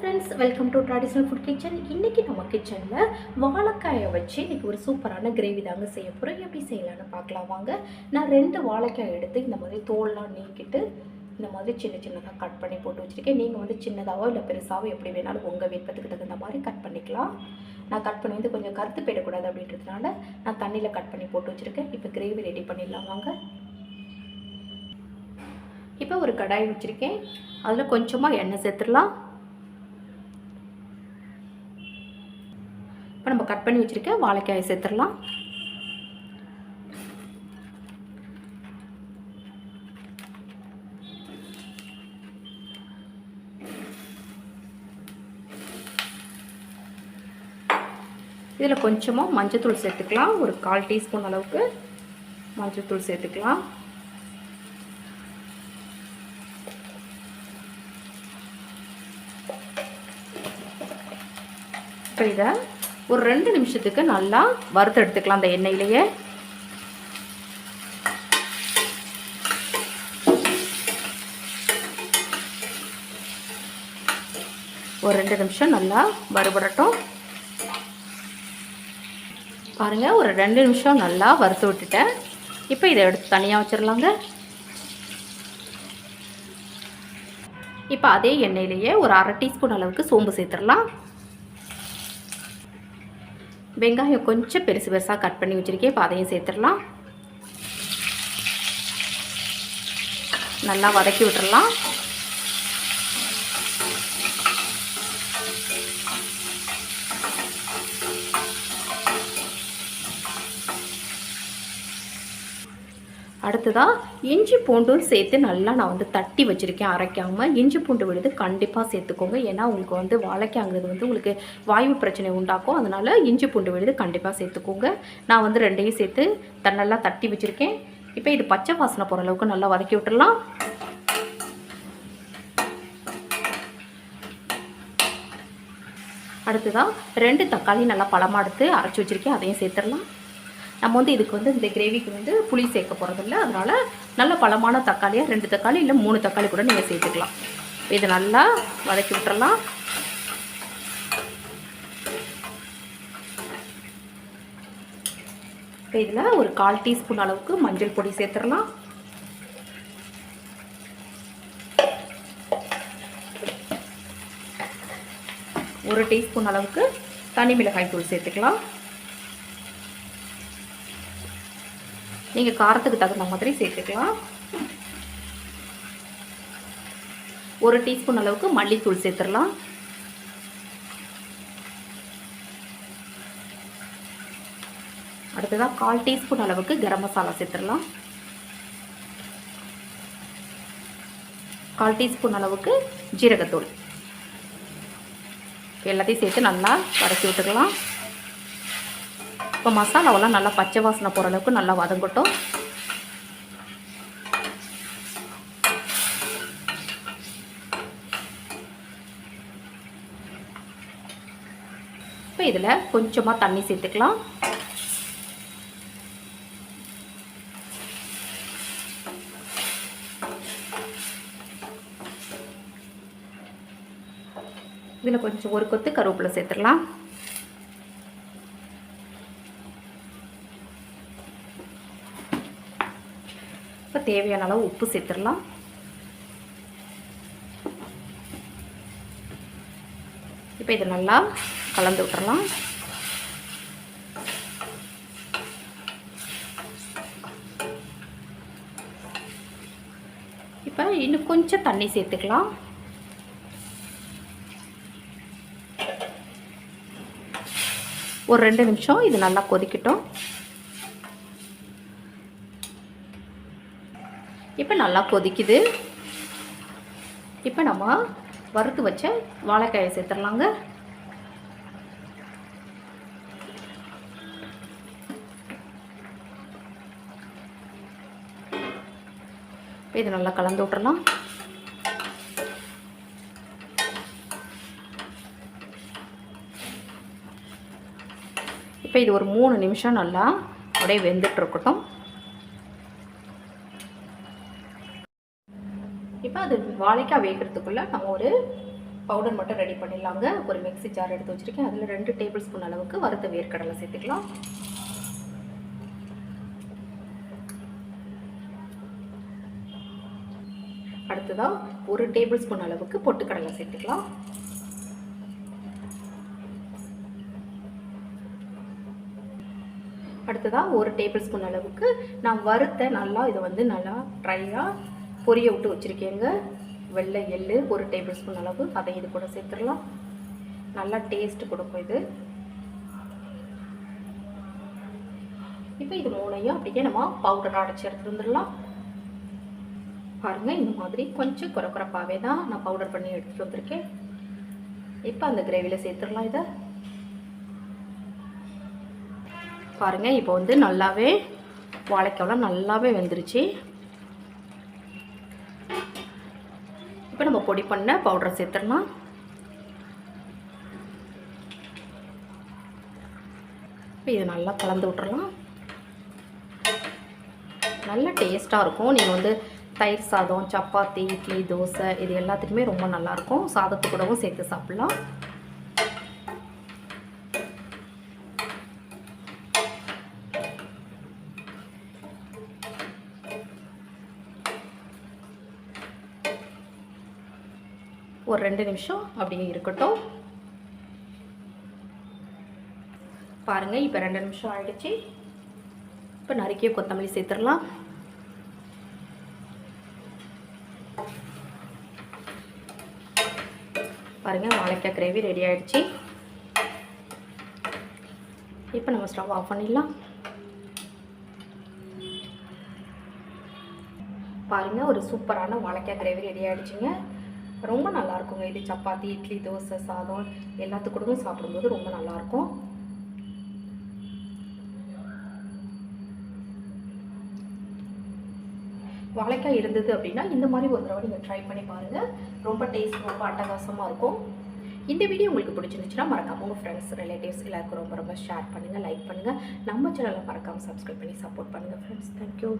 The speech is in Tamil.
Friends welcome to traditional food kitchen இன்றைக்கி நம்ம கிச்சனில் வாழைக்காயை வச்சு இன்றைக்கி ஒரு சூப்பரான கிரேவி தாங்க செய்ய போகிறோம் எப்படி செய்யலான்னு பார்க்கலாம் வாங்க. நான் ரெண்டு வாழைக்காய் எடுத்து இந்த மாதிரி தோல்லாம் நீக்கிட்டு இந்த மாதிரி சின்ன சின்னதாக கட் பண்ணி போட்டு வச்சுருக்கேன். நீங்கள் வந்து சின்னதாகவோ இல்லை பெருசாகவோ எப்படி வேணாலும் உங்கள் விருப்பத்துக்கு தகுந்த மாதிரி கட் பண்ணிக்கலாம். நான் கட் பண்ணி வந்து கொஞ்சம் கருத்து போயிடக்கூடாது அப்படின்றதுனால நான் தண்ணியில் கட் பண்ணி போட்டு வச்சுருக்கேன். இப்போ கிரேவி ரெடி பண்ணிடலாம் வாங்க. இப்போ ஒரு கடாய் வச்சுருக்கேன். அதில் கொஞ்சமாக எண்ணெய் சேர்த்துடலாம். இப்போ நம்ம கட் பண்ணி வச்சுருக்க வாழைக்காயை சேர்த்துடலாம். இதில் கொஞ்சமாக மஞ்சத்தூள் சேர்த்துக்கலாம். ஒரு கால் டீஸ்பூன் அளவுக்கு மஞ்சத்தூள் சேர்த்துக்கலாம். இப்போ இதை ஒரு ரெண்டு நிமிஷத்துக்கு நல்லா வறுத்து எடுத்துக்கலாம் அந்த எண்ணெயிலேயே. ஒரு ரெண்டு நிமிஷம் நல்லா வறுபடட்டும். பாருங்கள் ஒரு ரெண்டு நிமிஷம் நல்லா வறுத்து விட்டுட்டேன். இப்போ இதை எடுத்து தனியாக வச்சிடலாங்க இப்போ அதே எண்ணெயிலேயே ஒரு அரை டீஸ்பூன் அளவுக்கு சோம்பு சேர்த்துடலாம். வெங்காயம் கொஞ்சம் பெருசு பெருசாக கட் பண்ணி வச்சுருக்கேன். இப்போ அதையும் சேர்த்துடலாம். நல்லா வதக்கி விட்டுடலாம் அடுத்ததாக இஞ்சி பூண்டும் சேர்த்து நல்லா நான் வந்து தட்டி வச்சுருக்கேன் அரைக்காமல் இஞ்சி பூண்டு விழுது கண்டிப்பாக சேர்த்துக்கோங்க. ஏன்னா உங்களுக்கு வந்து வாழைக்காங்கிறது வந்து உங்களுக்கு வாயு பிரச்சனை உண்டாக்கும். அதனால் இஞ்சி பூண்டு விழுது கண்டிப்பாக சேர்த்துக்கோங்க. நான் வந்து ரெண்டையும் சேர்த்து நல்லா தட்டி வச்சுருக்கேன். இப்போ இது பச்சை வாசனை போகிற அளவுக்கு நல்லா வதக்கி விட்டுடலாம் அடுத்ததாக ரெண்டு தக்காளி நல்லா பழமாக எடுத்து அரைச்சி வச்சுருக்கேன். அதையும் சேர்த்துடலாம் நம்ம வந்து இதுக்கு வந்து இந்த கிரேவிக்கு வந்து புளி சேர்க்க போகிறதில்ல அதனால் நல்ல பழமான தக்காளியாக ரெண்டு தக்காளி இல்லை மூணு தக்காளி கூட நீங்கள் சேர்த்துக்கலாம். இதை நல்லா வதக்கி விட்டுறலாம். இப்போ இதில் ஒரு கால் டீஸ்பூன் அளவுக்கு மஞ்சள் பொடி சேர்த்துடலாம் ஒரு டீஸ்பூன் அளவுக்கு தனி மிளகாய் தூள் சேர்த்துக்கலாம். நீங்கள் காரத்துக்கு தகுந்த மாதிரி சேர்த்துக்கலாம். ஒரு டீஸ்பூன் அளவுக்கு மல்லித்தூள் சேர்த்துடலாம். அடுத்ததாக கால் டீஸ்பூன் அளவுக்கு கரம் மசாலா சேர்த்துடலாம். கால் டீஸ்பூன் அளவுக்கு ஜீரகத்தூள். எல்லாத்தையும் சேர்த்து நல்லா வதக்கி விட்டுக்கலாம். இப்போ மசாலாவெல்லாம் நல்லா பச்சை வாசனை போகிற அளவுக்கு நல்லா வதங்கட்டும். இப்போ இதில் கொஞ்சமாக தண்ணி சேர்த்துக்கலாம். இதில் கொஞ்சம் ஒரு கொத்து கருவேப்பிலை சேர்த்துடலாம். இப்போ தேவையான அளவு உப்பு சேர்த்துடலாம். இப்போ இதை நல்லா கலந்து விட்டுறலாம். இப்போ இன்னும் கொஞ்சம் தண்ணி சேர்த்துக்கலாம். ஒரு ரெண்டு நிமிஷம் இது நல்லா கொதிக்கட்டும். நல்லா கொதிக்குது. இப்போ நம்ம வறுத்து வச்ச வாழைக்காயை சேர்த்துடலாங்க. இப்போ நல்லா கலந்து விட்டுறலாம். இப்போ இது ஒரு மூணு நிமிஷம் நல்லா அப்படியே வெந்துட்டு இருக்கட்டும். இப்போ அது வாழைக்காய் வேகிறதுக்குள்ளே நம்ம ஒரு பவுடர் மட்டும் ரெடி பண்ணிடலாங்க. ஒரு மிக்ஸி ஜார் எடுத்து வச்சுருக்கேன். அதில் ரெண்டு டேபிள் ஸ்பூன் அளவுக்கு வறுத்த வேர்க்கடலை சேர்த்துக்கலாம். அடுத்ததாக ஒரு டேபிள் ஸ்பூன் அளவுக்கு பொட்டுக்கடலை சேர்த்துக்கலாம். அடுத்ததாக ஒரு டேபிள் ஸ்பூன் அளவுக்கு நான் வறுத்த நல்லா இதை வந்து நல்லா ட்ரையாக பொரிய விட்டு வச்சுருக்கேங்க. வெள்ளை எள்ளு ஒரு டேபிள் ஸ்பூன் அளவு. அதை இது கூட சேர்த்துடலாம். நல்லா டேஸ்ட் கொடுக்கும் இது. இப்போ இது மூணையும் அப்படியே நம்ம பவுடர் அடைச்சி எடுத்துட்டு வந்துடலாம். பாருங்கள் இந்த மாதிரி கொஞ்சம் குறக்குறப்பாகவே தான் நான் பவுடர் பண்ணி எடுத்துகிட்டு வந்திருக்கேன். இப்போ அந்த கிரேவியில் சேர்த்துடலாம் இதை. பாருங்கள் இப்போ வந்து நல்லாவே வாழைக்காவெலாம் நல்லாவே வெந்துருச்சு. நம்ம பொடி பண்ண பவுடரை சேர்த்துடலாம். இப்போ இதை நல்லா கலந்து விட்டுறலாம். நல்ல டேஸ்ட்டாக இருக்கும். நீங்கள் வந்து தயிர் சாதம் சப்பாத்தி இட்லி தோசை இது எல்லாத்துக்குமே ரொம்ப நல்லாயிருக்கும் சாதத்து கூடவும் சேர்த்து சாப்பிட்லாம். ஒரு ரெண்டு நிமிஷம் அப்படியே இருக்கட்டும். பாருங்கள் இப்போ ரெண்டு நிமிஷம் ஆகிடுச்சு இப்போ நறுக்கிய கொத்தமல்லி சேர்த்துடலாம். பாருங்கள் வாழைக்காய் கிரேவி ரெடி ஆகிடுச்சி இப்போ நம்ம ஸ்டவ் ஆஃப் பண்ணிடலாம். பாருங்கள் ஒரு சூப்பரான வாழைக்காய் கிரேவி ரெடி ஆகிடுச்சிங்க ரொம்ப நல்லாயிருக்குங்க. இது சப்பாத்தி இட்லி தோசை சாதம் எல்லாத்துக்கூடவும் சாப்பிடும்போது ரொம்ப நல்லாயிருக்கும். வாழைக்காய் இருந்தது அப்படின்னா இந்த மாதிரி ஒரு தடவை நீங்கள் ட்ரை பண்ணி பாருங்கள் ரொம்ப டேஸ்ட் ரொம்ப அட்டகாசமாக இருக்கும். இந்த வீடியோ உங்களுக்கு பிடிச்சிருந்துச்சுன்னா மறக்காம உங்கள் ஃப்ரெண்ட்ஸ் ரிலேட்டிவ்ஸ் எல்லாருக்கும் ரொம்ப ரொம்ப ஷேர் பண்ணுங்கள் லைக் பண்ணுங்கள் நம்ம சேனலை மறக்காமல் சப்ஸ்கிரைப் பண்ணி சப்போர்ட் பண்ணுங்கள் ஃப்ரெண்ட்ஸ் தேங்க்யூ